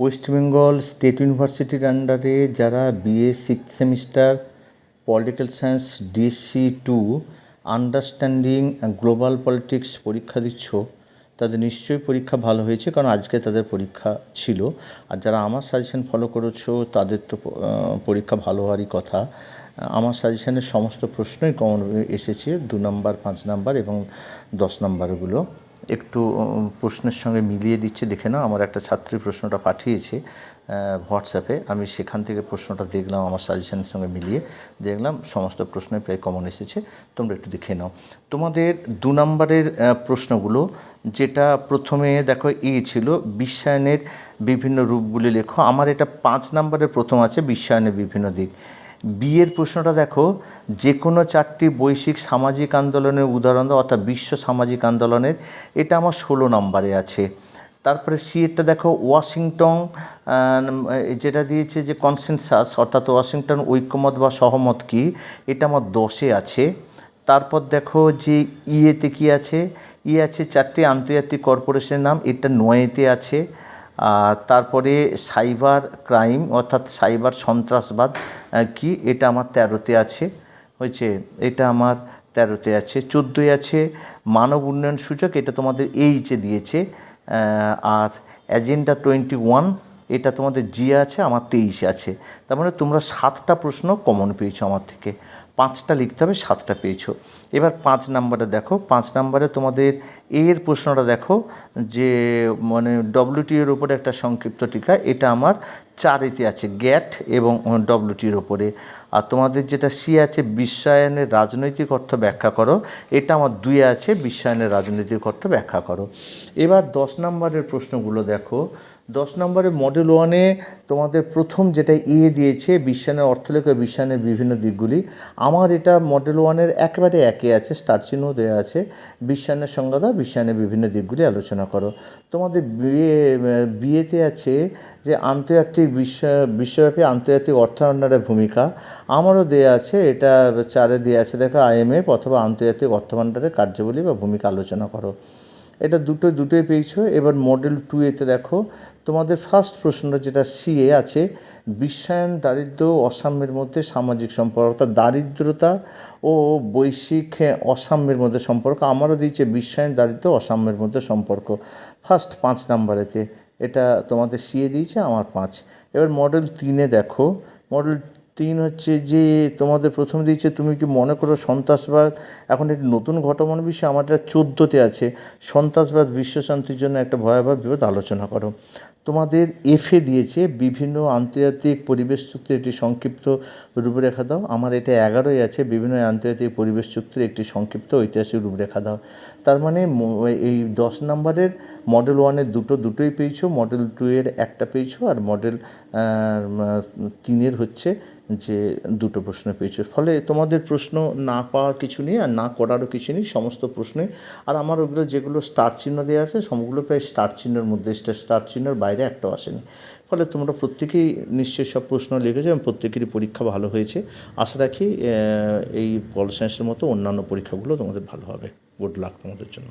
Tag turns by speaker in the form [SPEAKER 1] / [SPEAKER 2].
[SPEAKER 1] West Bengal state ইউনিভার্সিটির আন্ডারে যারা BA six semester political science DSC two understanding global politics পরীক্ষা দিচ্ছ, তাদের নিশ্চয়ই পরীক্ষা ভালো হয়েছে কারণ আজকে তাদের পরীক্ষা ছিল। আর যারা আমার সাজেশন ফলো করেছ, তাদের তো পরীক্ষা ভালো হওয়ারই কথা। আমার সাজেশনের সমস্ত প্রশ্নই কমন এসেছে, দু নাম্বার পাঁচ নাম্বার এবং দশ নাম্বারগুলো একটু প্রশ্নের সঙ্গে মিলিয়ে দিচ্ছে, দেখে নাও, আমার একটা ছাত্রী প্রশ্নটা পাঠিয়েছে হোয়াটসঅ্যাপে আমি সেখান থেকে প্রশ্নটা দেখলাম, আমার সাজেশনের সঙ্গে মিলিয়ে দেখলাম, সমস্ত প্রশ্নই প্রায় কমন এসেছে। তোমরা একটু দেখে নাও। তোমাদের দু নম্বরের প্রশ্নগুলো, যেটা প্রথমে দেখো, এ ছিল, বিশ্বায়নের বিভিন্ন রূপগুলি লেখো। আমার এটা পাঁচ নম্বরের প্রথম আছে, বিশ্বায়নের বিভিন্ন দিক। বিয়ের প্রশ্নটা দেখো, যে কোনো চারটি বৈশ্বিক সামাজিক আন্দোলনের উদাহরণ অর্থাৎ বিশ্ব সামাজিক আন্দোলনের, এটা আমার ষোলো নম্বরে আছে। তারপরে সি এরটা দেখো, ওয়াশিংটন যেটা দিয়েছে যে কনসেনসাস, অর্থাৎ ওয়াশিংটন ঐক্যমত বা সহমত কি, এটা আমার দশে আছে। তারপর দেখো যে ইয়েতে কি আছে ই আছে চারটি আন্তর্জাতিক কর্পোরেশনের নাম, এটা নয়েতে আছে। তারপরে সাইবার ক্রাইম, অর্থাৎ সাইবার সন্ত্রাসবাদ কি? এটা আমার তেরোতে আছে। হয়েছে? এটা আমার তেরোতে আছে। চোদ্দোয় আছে মানব উন্নয়ন সূচক, এটা তোমাদের এইচে দিয়েছে। আর এজেন্ডা টোয়েন্টি ওয়ান, এটা তোমাদের জি আছে, আমার তেইশে আছে। তার মানে তোমরা সাতটা প্রশ্ন কমন পেয়েছ আমার থেকে। পাঁচটা লিখতে হবে, সাতটা পেয়েছ। এবার পাঁচ নাম্বারে দেখো, পাঁচ নাম্বারে তোমাদের এর প্রশ্নটা দেখো, যে মানে ডব্লিউটি এর উপরে একটা সংক্ষিপ্ত টিকা, এটা আমার চারেতে আছে, গ্যাট এবং ডব্লিউটির ওপরে আর তোমাদের যেটা সি আছে, বিশ্বায়নের রাজনৈতিক অর্থ ব্যাখ্যা করো, এটা আমার দুয়ে আছে, বিশ্বায়নের রাজনৈতিক অর্থ ব্যাখ্যা করো। এবার দশ নম্বরের প্রশ্নগুলো দেখো দশ নম্বরে মডেল ওয়ানে তোমাদের প্রথম যেটা এ দিয়েছে বিশ্বায়নের অর্থলেখ ও বিশ্বায়নের বিভিন্ন দিকগুলি, আমার এটা মডেল ওয়ানের একেবারে একে আছে স্টার চিহ্ন দেওয়া আছে বিশ্বায়নের সংজ্ঞা দাও বিশ্বায়নের বিভিন্ন দিকগুলি আলোচনা করো। তোমাদের বিয়ে, বিয়েতে আছে যে আন্তর্জাতিক বিশ্ব, বিশ্বব্যাপী আন্তর্জাতিক অর্থায়নের ভূমিকা, আমারও দেয়া আছে, এটা চারে দেওয়া আছে, দেখো আইএমএফ অথবা আন্তর্জাতিক অর্থভাণ্ডারের কার্যাবলী বা ভূমিকা আলোচনা করো। এটা দুটোই দুটোই পেয়েছ। এবার মডেল টু এতে দেখো, তোমাদের ফার্স্ট প্রশ্নটা যেটা সিএ আছে, বিশ্বায়ন, দারিদ্র, অসাম্যের মধ্যে সামাজিক সম্পর্ক, অর্থাৎ দারিদ্রতা ও বৈশ্বিক অসাম্যের মধ্যে সম্পর্ক। আমারও দিয়েছে বিশ্বায়ন, দারিদ্র, অসাম্যের মধ্যে সম্পর্ক। ফার্স্ট পাঁচ নাম্বারেতে এটা তোমাদের সিএ দিয়েছে, আমার পাঁচ। এবার মডেল তিনে দেখো মডেল তিন হচ্ছে যে তোমাদের প্রথম দিয়েছে, তুমি কি মনে করো সন্ত্রাসবাদ? এখন একটি নতুন ঘটমান বিষয়, আমার এটা চোদ্দোতে আছে, সন্ত্রাসবাদ বিশ্বশান্তির জন্য একটা ভয়াবহ বিপদ আলোচনা করো। তোমাদের এফে দিয়েছে বিভিন্ন আন্তর্জাতিক পরিবেশ চুক্তির একটি সংক্ষিপ্ত রূপরেখা দাও। আমার এটা এগারোই আছে, বিভিন্ন আন্তর্জাতিক পরিবেশ চুক্তির একটি সংক্ষিপ্ত ঐতিহাসিক রূপরেখা দাও। তার মানে এই দশ নম্বরের মডেল ওয়ানের দুটো দুটোই পেয়েছ মডেল টু এর একটা পেয়েছ, আর মডেল তিনের হচ্ছে যে দুটো প্রশ্ন পেয়েছ। ফলে তোমাদের প্রশ্ন না পাওয়ার কিছু নেই আর না করারও কিছু নেই, সমস্ত প্রশ্নে। আর আমার ওগুলো যেগুলো স্টার চিহ্ন দেওয়া আছে, সবগুলো প্রায় স্টার চিহ্নের মধ্যে স্টার চিহ্নের বাইরে একটাও আসেনি। ফলে তোমরা প্রত্যেকেই নিশ্চয়ই সব প্রশ্ন লিখেছো এবং প্রত্যেকেরই পরীক্ষা ভালো হয়েছে। আশা রাখি এই পল সায়েন্সের মতো অন্যান্য পরীক্ষাগুলো তোমাদের ভালো হবে। গুড লাক তোমাদের জন্য।